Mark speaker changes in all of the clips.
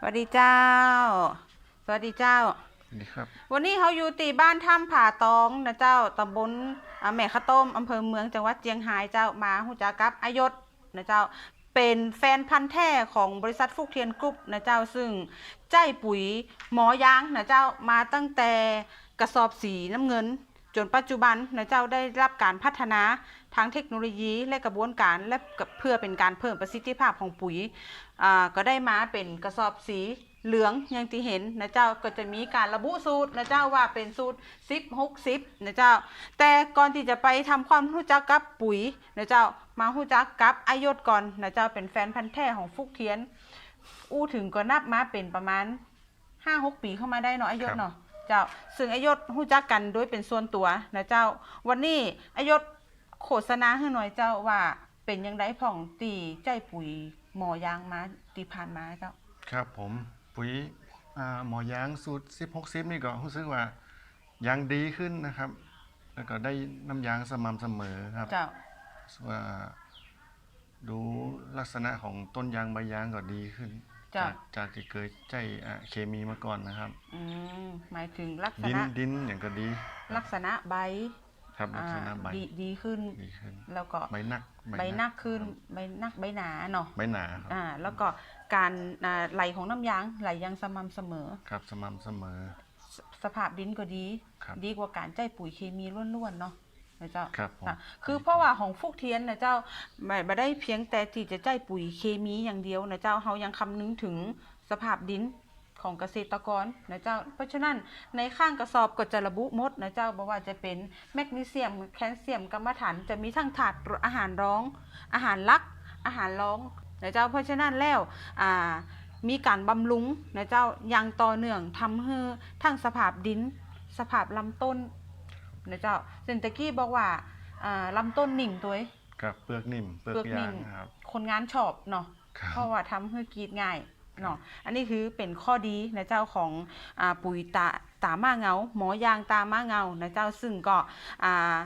Speaker 1: สวัสดีเจ้า สวัสดีเจ้า
Speaker 2: นี่ครับ
Speaker 1: วันนี้เขาอยู่ตีบ้านถ้ำผาตองนะเจ้าตำบลอ่าแม่ขะต้มอำเภอเมืองจังหวัดเจียงไฮ้เจ้ามาหูจักกับอายศนะเจ้า เป็นแฟนพันธ์แท้ของบริษัทฟุกเทียนกรุ๊ปนะเจ้าซึ่งใจปุ๋ยหมอยางนะเจ้ามาตั้งแต่กระสอบสีน้ำเงิน จนปัจจุบันนะเจ้าได้รับการพัฒนาทางเทคโนโลยีและกระบวนการและเพื่อเป็นการเพิ่มประสิทธิภาพของปุ๋ยก็ได้มาเป็นกระสอบสีเหลืองอย่างที่เห็นนะเจ้าก็จะมีการระบุสูตรนะเจ้าว่าเป็นสูตร 10 60นะเจ้า แต่ก่อนที่จะไปทำความรู้จักกับปุ๋ยนะเจ้ามารู้จักกับอายศก่อนนะเจ้าเป็นแฟนพันธุ์แท้ของฟุกเทียน อู้ถึงก็นับมาเป็นประมาณ 5-6 ปีเข้ามาได้เนาะอายศเนาะ เจ้า ซึ่งอายศรู้จักกันโดยเป็นส่วนตัวนะเจ้า วันนี้อายศโฆษณาให้หน่อยเจ้าว่าเป็นยังไงผ่องตีใจปุ๋ยหมอยางมาตีผ่านมาเจ้า
Speaker 2: ครับผมปุ๋ยอ่าหมอยางสูตร10 60นี่ก็รู้สึกว่ายางดีขึ้นนะครับ แล้วก็ได้น้ำยางสม่ำเสมอครับ
Speaker 1: เจ้า
Speaker 2: ว่าดูลักษณะของต้นยางใบยางก็ดีขึ้น
Speaker 1: เจ้า
Speaker 2: จากจากที่เคยใช้อ่าเคมีมาก่อนนะครับ
Speaker 1: อืมหมายถึงลักษ
Speaker 2: ดิน
Speaker 1: ณะ
Speaker 2: ดินอย่างก็ดี
Speaker 1: ลักษณะใบ
Speaker 2: ครับลักษณะ
Speaker 1: อ่า
Speaker 2: ใบ
Speaker 1: ดีดีขึ้น
Speaker 2: ดีขึ้น
Speaker 1: แล้วก็
Speaker 2: ใบหนัก
Speaker 1: ใบหนักขึ้นใบหนักใบหนาเนาะ
Speaker 2: ใบหนาครับ
Speaker 1: อ่าแล้วก็การอ่าไหลของน้ำยางไหลอยังสม่ำเสมอ
Speaker 2: ครับสม่ำเสมอ
Speaker 1: สสภาพดินก็ดี
Speaker 2: ครับ
Speaker 1: ดีกว่าการใจปุ๋ยเคมีล้วนๆเนาะ นะเจ้า
Speaker 2: ครับผม
Speaker 1: อะคือเพราะว่าของฟุกเทียนนะเจ้าไม่ไม่ได้เพียงแต่ที่จะใจปุ๋ยเคมีอย่างเดียวนะเจ้าเขายังคำนึงถึงสภาพดินของเกษตรกรนะเจ้า เพราะฉะนั้นในข้างกระสอบก็จะระบุหมดนะเจ้าบอกว่าจะเป็นแมกนีเซียมแคลเซียมกรรมฐานจะมีทั้งถาดอาหารร้อง อาหารลัก อาหารร้องนะเจ้า เพราะฉะนั้นแล้วอ่ามีการบำรุงนะเจ้าอย่างต่อเนื่องทำให้ทั้งสภาพดิน สภาพลำต้น นะเจ้าเซนตะกี้บอกว่าอ่าลำต้นนิ่มตัวเอง
Speaker 2: ครับเปลือกนิ่มเปลือก
Speaker 1: เปลือกนิ่
Speaker 2: ยามงนะครับ
Speaker 1: คนงานชอบเนาะ
Speaker 2: ครับ
Speaker 1: เพราะว่าทำให้กรีดง่ายเนาะอันนี้คือเป็นข้อดีนะเจ้าของอ่าปุ๋ยตาตามาเงา หมอยางตามาเงานะเจ้าซึ่งก็อ่า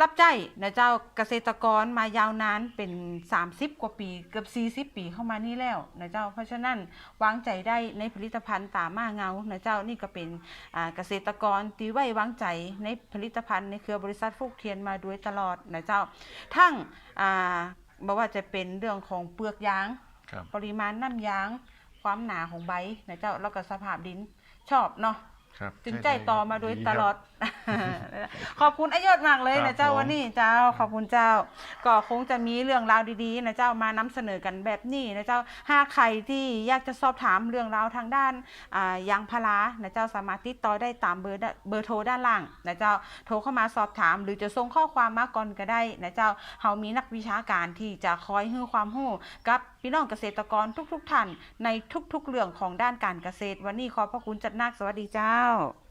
Speaker 1: รับใจนะเจ้าเกษตรกรมายาวนานเป็น 30 กว่าปีเกือบ40 ปีเข้ามานี่แล้วนะเจ้าเพราะฉะนั้นวางใจได้ในผลิตภัณฑ์ตามาเงานะเจ้านี่ก็เป็นอ่าเกษตรกรที่ไว้วางใจในผลิตภัณฑ์ในเครือบริษัทฟุกเทียนมาโดยตลอดนะเจ้า ทั้งอ่าบอกว่าจะเป็นเรื่องของเปลือกยาง
Speaker 2: ครับ
Speaker 1: ปริมาณน้ำยาง ความหนาของใบนะเจ้าแล้วก็สภาพดินชอบเนาะ
Speaker 2: ครับ
Speaker 1: จึง
Speaker 2: ช่
Speaker 1: ใจ
Speaker 2: ได้
Speaker 1: ต่อมาโดย
Speaker 2: ครับ
Speaker 1: ตลอด ขอบคุณอายศมากเลย
Speaker 2: ครั
Speaker 1: นะ
Speaker 2: บ
Speaker 1: เจ้า
Speaker 2: ผม
Speaker 1: วันนี้เจ้าขอบคุณเจ้า ก็คงจะมีเรื่องราวดีๆนะเจ้ามานำเสนอกันแบบนี้นะเจ้าหากใครที่อยากจะสอบถามเรื่องราวทางด้านอ่ายางพารานะเจ้าสามารถติดต่อได้ตามเบอร์ด้เบอร์โทรด้านล่างนะเจ้าโทรเข้ามาสอบถาม หรือจะส่งข้อความมาก่อนก็ได้นะเจ้าเฮามีนักวิชาการที่จะคอยให้ความรู้กับพี่น้องเกษตรกรทุก ๆท่านในทุก ๆ เรื่องของด้านการเกษตร วันนี้ขอบพระคุณจัดนักสวัสดีเจ้า out.